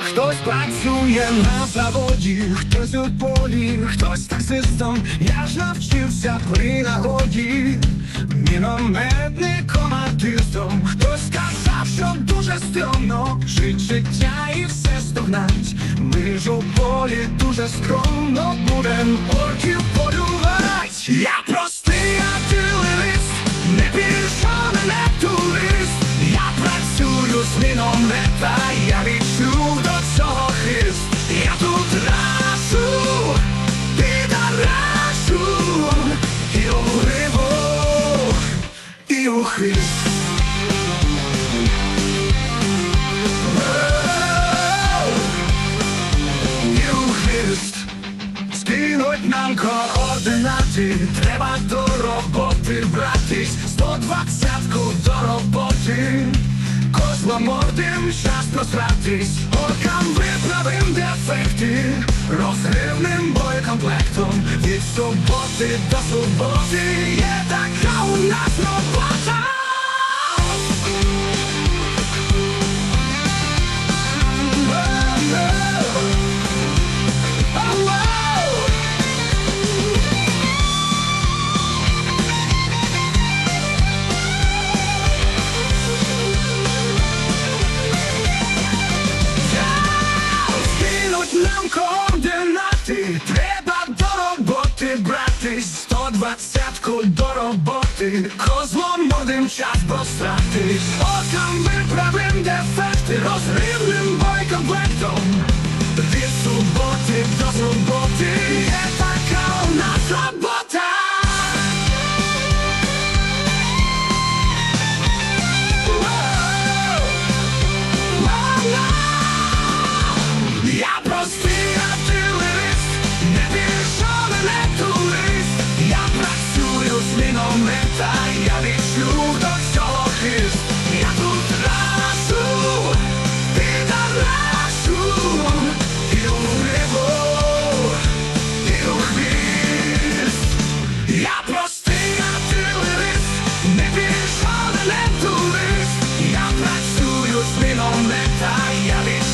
Хтось працює на заводі, хтось у полі, хтось таксистом. Я ж навчився при нагоді, мінометником артистом. Хтось сказав, що дуже стрьомно жить життя і все стогнать. Ми ж у полі дуже скромно будем орків полювать. Хист. Скинуть нам координати, треба до роботи братись, 120-ку до роботи, козломордим час просратись, оркам виправим дефекти, розривним боєкомплектом, від суботи до суботи є така у нас робота. Козлом час посрати, окам виправим дефекти, розривним бойкомплектом, турист. Я працюю з міномета, я відчув